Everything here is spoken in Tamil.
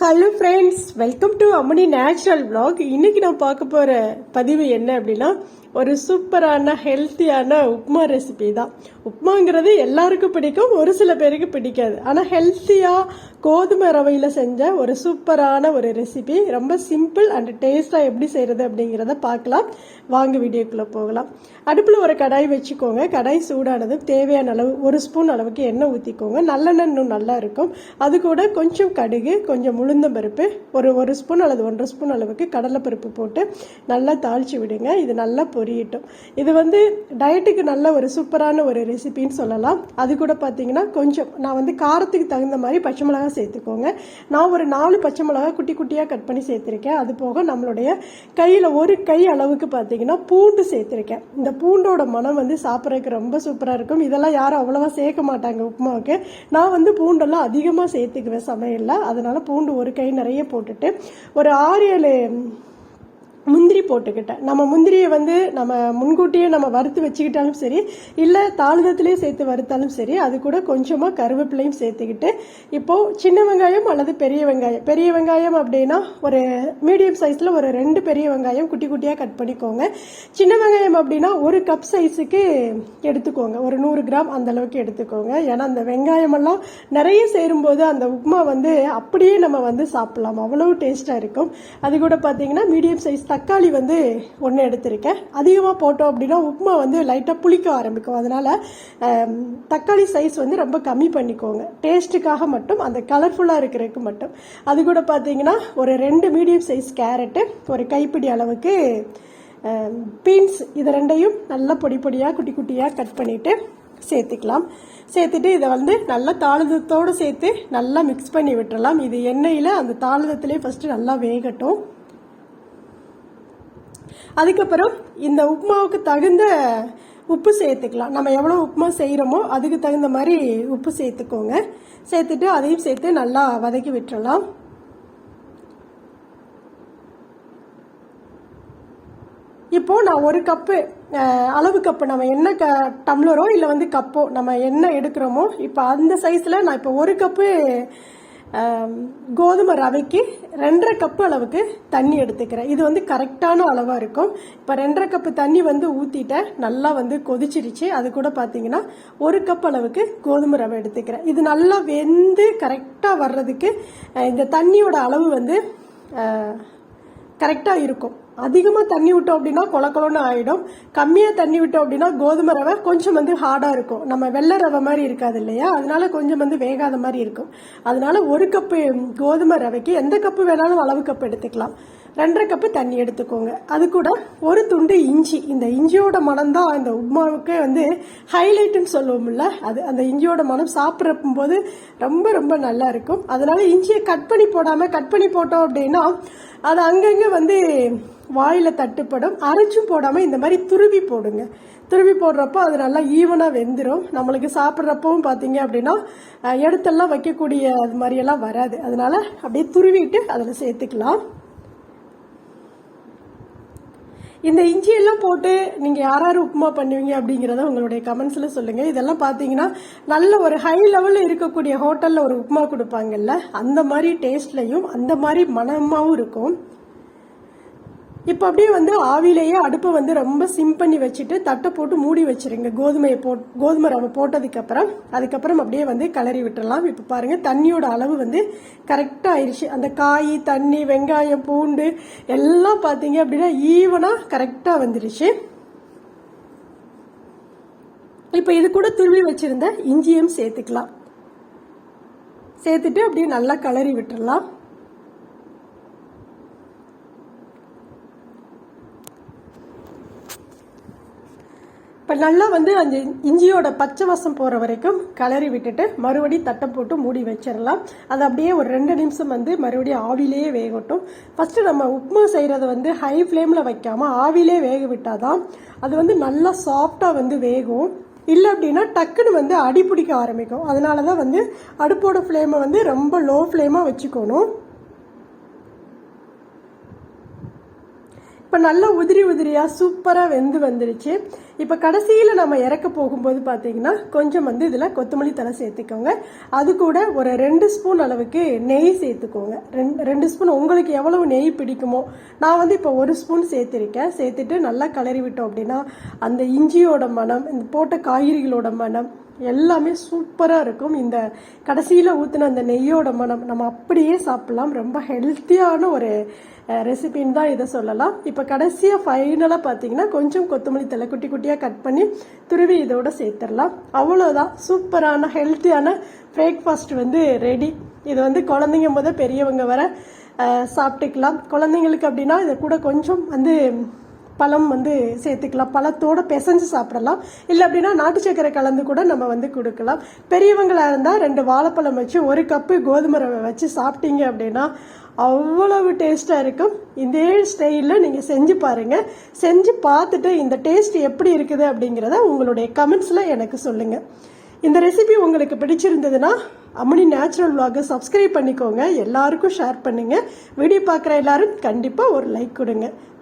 Hello friends welcome to Ammani natural vlog. இன்றைக்கி நான் பார்க்க போகிற பதிவு என்ன அப்படின்னா ஒரு சூப்பரான ஹெல்த்தியான உப்மா ரெசிபி தான். உப்மாங்கிறது எல்லாருக்கும் பிடிக்கும் ஒரு சில பேருக்கு பிடிக்காது. ஆனால் ஹெல்த்தியாக கோதுமை ரவையில் செஞ்ச ஒரு சூப்பரான ஒரு ரெசிபி ரொம்ப சிம்பிள் அண்ட் டேஸ்ட்டாக எப்படி செய்கிறது அப்படிங்கிறத பார்க்கலாம். வாங்க வீடியோக்குள்ளே போகலாம். அடுப்பில் ஒரு கடாய் வச்சுக்கோங்க. கடாய் சூடானது தேவையான அளவு ஒரு ஸ்பூன் அளவுக்கு எண்ணெய் ஊற்றிக்கோங்க நல்லெண்ணெய் இன்னும் நல்லா இருக்கும். அது கூட கொஞ்சம் கடுகு கொஞ்சம் உளுந்தம் பருப்பு ஒரு ஒரு ஸ்பூன் அல்லது ஒன்றரை ஸ்பூன் அளவுக்கு கடலைப்பருப்பு போட்டு நல்லா தாளிச்சு விடுங்க. இது நல்லா பொரியட்டும் இது வந்து டயட்டுக்கு நல்ல ஒரு சூப்பரான ஒரு ரெசிபின்னு சொல்லலாம். அது கூட பார்த்தீங்கன்னா கொஞ்சம் நான் வந்து காரத்துக்கு தகுந்த மாதிரி பச்சை மிளகாய் சேர்த்துக்கோங்க. நான் ஒரு நாலு பச்சை மிளகாய் குட்டி குட்டியாக கட் பண்ணி சேர்த்துருக்கேன். அது போக நம்மளுடைய கையில் ஒரு கை அளவுக்கு பார்த்தீங்கன்னா பூண்டு சேர்த்துருக்கேன். இந்த பூண்டோட மனம் வந்து சாப்பிட்றதுக்கு ரொம்ப சூப்பராக இருக்கும். இதெல்லாம் யாரும் அவ்வளோவா சேர்க்க மாட்டாங்க உப்புமாவுக்கு. நான் வந்து பூண்டெல்லாம் அதிகமாக சேர்த்துக்குவேன் சமையலில். அதனால் பூண்டு ஒரு கை நிறைய போட்டுட்டு ஒரு ஆறு ஏழு முந்திரி போட்டுக்கிட்டேன். நம்ம முந்திரியை வந்து நம்ம முன்கூட்டியே நம்ம வறுத்து வச்சுக்கிட்டாலும் சரி இல்லை தாளிதத்திலே சேர்த்து வறுத்தாலும் சரி அது கூட கொஞ்சமாக கருவேப்பிலையும் சேர்த்துக்கிட்டு இப்போது சின்ன வெங்காயம் அல்லது பெரிய வெங்காயம். பெரிய வெங்காயம் அப்படின்னா ஒரு மீடியம் சைஸில் ஒரு ரெண்டு பெரிய வெங்காயம் குட்டி குட்டியாக கட் பண்ணிக்கோங்க. சின்ன வெங்காயம் அப்படின்னா ஒரு கப் சைஸுக்கு எடுத்துக்கோங்க. ஒரு நூறு கிராம் அந்த அளவுக்கு எடுத்துக்கோங்க. ஏன்னா அந்த வெங்காயமெல்லாம் நிறைய சேரும்போது அந்த உப்புமா வந்து அப்படியே நம்ம வந்து சாப்பிடலாம். அவ்வளோ டேஸ்ட்டாக இருக்கும். அது கூட பார்த்தீங்கன்னா மீடியம் சைஸ் தக்காளி வந்து ஒன்று எடுத்திருக்கேன். அதிகமாக போட்டோம் அப்படின்னா உப்புமா வந்து லைட்டாக புளிக்க ஆரம்பிக்கும். அதனால் தக்காளி சைஸ் வந்து ரொம்ப கம்மி பண்ணிக்கோங்க. டேஸ்ட்டுக்காக மட்டும் அந்த கலர்ஃபுல்லாக இருக்கிறதுக்கு மட்டும். அது கூட பார்த்தீங்கன்னா ஒரு ரெண்டு மீடியம் சைஸ் கேரட்டு ஒரு கைப்பிடி அளவுக்கு பீன்ஸ் இது ரெண்டையும் நல்லா பொடி பொடியாக குட்டி குட்டியாக கட் பண்ணிவிட்டு சேர்த்துக்கலாம். சேர்த்துட்டு இதை வந்து நல்லா தாளதத்தோடு சேர்த்து நல்லா மிக்ஸ் பண்ணி விட்டுறலாம். இது எண்ணெயில் அந்த தாளதத்துலேயே ஃபஸ்ட்டு நல்லா வேகட்டும். அதுக்கப்புறம் இந்த உப்புமாவுக்கு தகுந்த உப்பு சேர்த்துக்கலாம். நம்ம எவ்வளோ உப்புமா செய்கிறோமோ அதுக்கு தகுந்த மாதிரி உப்பு சேர்த்துக்கோங்க. சேர்த்துட்டு அதையும் சேர்த்து நல்லா வதக்கி விட்டுறலாம். இப்போ நான் ஒரு கப்பு அஹ், அளவு கப்பு நம்ம என்ன க டம்ளரோ இல்லை வந்து கப்போ நம்ம என்ன எடுக்கிறோமோ இப்போ அந்த சைஸில் நான் இப்போ ஒரு கப்பு கோதுமை ரவைக்கு ரெண்டரை கப்பு அளவுக்கு தண்ணி எடுத்துக்கிறேன். இது வந்து கரெக்டான அளவாக இருக்கும். இப்போ ரெண்டரை கப்பு தண்ணி வந்து ஊற்றிட்டேன் நல்லா வந்து கொதிச்சிருச்சு. அது கூட பார்த்தீங்கன்னா ஒரு கப் அளவுக்கு கோதுமை ரவை எடுத்துக்கிறேன். இது நல்லா வெந்து கரெக்டாக வர்றதுக்கு இந்த தண்ணியோட அளவு வந்து கரெக்டாக இருக்கும். அதிகமாக தண்ணி விட்டோம் அப்படின்னா கொல ஆகிடும் கம்மியாக தண்ணி விட்டோம் அப்படின்னா கோதுமை ரவை கொஞ்சம் வந்து ஹார்டாக இருக்கும். நம்ம வெள்ளை ரவை மாதிரி இருக்காது இல்லையா? அதனால கொஞ்சம் வந்து வேகாத மாதிரி இருக்கும். அதனால ஒரு கப்பு கோதுமை ரவைக்கு எந்த கப்பு வேணாலும் அளவு கப் எடுத்துக்கலாம். ரெண்டரை கப்பு தண்ணி எடுத்துக்கோங்க. அது கூட ஒரு துண்டு இஞ்சி. இந்த இஞ்சியோட மனம் தான் இந்த உப்மாவுக்கு வந்து ஹைலைட்டுன்னு சொல்லுவோம்ல அது அந்த இஞ்சியோட மனம் சாப்பிட்றப்ப போது ரொம்ப ரொம்ப நல்லா இருக்கும். அதனால இஞ்சியை கட் பண்ணி போடாமல் கட் பண்ணி போட்டோம் அப்படின்னா அது அங்கங்கே வந்து வாயில் தட்டுப்படும் அரைச்சும் போடாமல் இந்த மாதிரி துருவி போடுங்க. துருவி போடுறப்போ அது நல்லா ஈவனாக வெந்துடும் நம்மளுக்கு சாப்பிட்றப்பவும் பார்த்தீங்க அப்படின்னா எடுத்தெல்லாம் வைக்கக்கூடிய அது மாதிரியெல்லாம் வராது. அதனால் அப்படியே துருவிட்டு அதில் சேர்த்துக்கலாம். இந்த இஞ்சியெல்லாம் போட்டு நீங்கள் யார் யார் உப்புமா பண்ணுவீங்க அப்படிங்கிறத உங்களுடைய கமெண்ட்ஸில் சொல்லுங்கள் இதெல்லாம் பார்த்தீங்கன்னா நல்ல ஒரு ஹை லெவலில் இருக்கக்கூடிய ஹோட்டலில் ஒரு உப்புமா கொடுப்பாங்கல்ல அந்த மாதிரி டேஸ்ட்லையும் அந்த மாதிரி மனமாகவும் இருக்கும். இப்போ அப்படியே வந்து ஆவிலேயே அடுப்பை வந்து ரொம்ப சிம் பண்ணி வச்சுட்டு தட்டை போட்டு மூடி வச்சுருங்க. கோதுமையை போட் கோதுமை ரவை போட்டதுக்கப்புறம் அதுக்கப்புறம் அப்படியே வந்து கிளறி விட்டுறலாம். இப்போ பாருங்கள் தண்ணியோட அளவு வந்து கரெக்டாக ஆயிடுச்சு. அந்த காய் தண்ணி வெங்காயம் பூண்டு எல்லாம் பார்த்தீங்க அப்படின்னா ஈவனாக கரெக்டாக வந்துருச்சு. இப்போ இது கூட துருவி வச்சுருந்த இஞ்சியும் சேர்த்துக்கலாம். சேர்த்துட்டு அப்படியே நல்லா கிளறி விட்டுறலாம். நல்லா வந்து அந்த இஞ்சியோட பச்சை வாசம் போகிற வரைக்கும் கிளறி விட்டுட்டு மறுபடி தட்டை போட்டு மூடி வச்சிடலாம். அது அப்படியே ஒரு ரெண்டு நிமிஷம் வந்து மறுபடியும் ஆவிலேயே வேகட்டும். ஃபஸ்ட்டு நம்ம உப்புமா செய்கிறத வந்து ஹை ஃப்ளேமில் வைக்காமல் ஆவிலே வேக விட்டால் தான் அது வந்து நல்லா சாஃப்டாக வந்து வேகும். இல்லை அப்படின்னா டக்குன்னு வந்து அடி பிடிக்க ஆரம்பிக்கும். அதனால தான் வந்து அடுப்போட ஃப்ளேமை வந்து ரொம்ப லோ ஃப்ளேமாக வச்சுக்கணும். இப்போ நல்லா உதிரி உதிரியாக சூப்பராக வெந்து வந்துடுச்சு இப்போ கடைசியில் நம்ம இறக்க போகும்போது பார்த்தீங்கன்னா கொஞ்சம் வந்து இதில் கொத்தமல்லி தலை சேர்த்துக்கோங்க. அது கூட ஒரு ரெண்டு ஸ்பூன் அளவுக்கு நெய் சேர்த்துக்கோங்க. ரெண்டு ரெண்டு ஸ்பூன். உங்களுக்கு எவ்வளவு நெய் பிடிக்குமோ நான் வந்து இப்போ ஒரு ஸ்பூன் சேர்த்துருக்கேன். சேர்த்துட்டு நல்லா கிளறி விட்டோம் அப்படின்னா அந்த இஞ்சியோட மனம் இந்த போட்ட காய்கறிகளோட மனம் எல்லாமே சூப்பராக இருக்கும். இந்த கடைசியில் ஊற்றின அந்த நெய்யோட மனம் நம்ம அப்படியே சாப்பிடலாம். ரொம்ப ஹெல்த்தியான ஒரு ரெசிபின்னு தான் இதை சொல்லலாம். இப்போ கடைசியாக ஃபைனலாக பார்த்தீங்கன்னா கொஞ்சம் கொத்தமல்லி தலை குட்டி குட்டியாக கட் பண்ணி துருவி இதோட சேர்த்துடலாம். அவ்வளோதான் சூப்பரான ஹெல்த்தியான பிரேக்ஃபாஸ்ட் வந்து ரெடி இது வந்து குழந்தைங்க முத பெரியவங்க வர சாப்பிட்டுக்கலாம். குழந்தைங்களுக்கு அப்படின்னா இதை கூட கொஞ்சம் வந்து பழம் வந்து சேர்த்துக்கலாம். பழத்தோட பிசைஞ்சு சாப்பிடலாம். இல்லை அப்படின்னா நாட்டு சக்கரை கலந்து கூட நம்ம வந்து கொடுக்கலாம். பெரியவங்களாக இருந்தால் ரெண்டு வாழைப்பழம் வச்சு ஒரு கப்பு கோதுமை ரவை வச்சு சாப்பிட்டீங்க அப்படின்னா அவ்வளவு டேஸ்ட்டாக இருக்கும். இதே ஸ்டைலில் நீங்கள் செஞ்சு பாருங்கள் செஞ்சு பார்த்துட்டு இந்த டேஸ்ட் எப்படி இருக்குது அப்படிங்கிறத உங்களுடைய கமெண்ட்ஸில் எனக்கு சொல்லுங்கள் இந்த ரெசிபி உங்களுக்கு பிடிச்சிருந்ததுன்னா அம்மணி நேச்சுரல் vlog-அ சப்ஸ்கிரைப் பண்ணிக்கோங்க. எல்லாருக்கும் ஷேர் பண்ணுங்கள் வீடியோ பார்க்குற எல்லாரும் கண்டிப்பாக ஒரு லைக் கொடுங்க.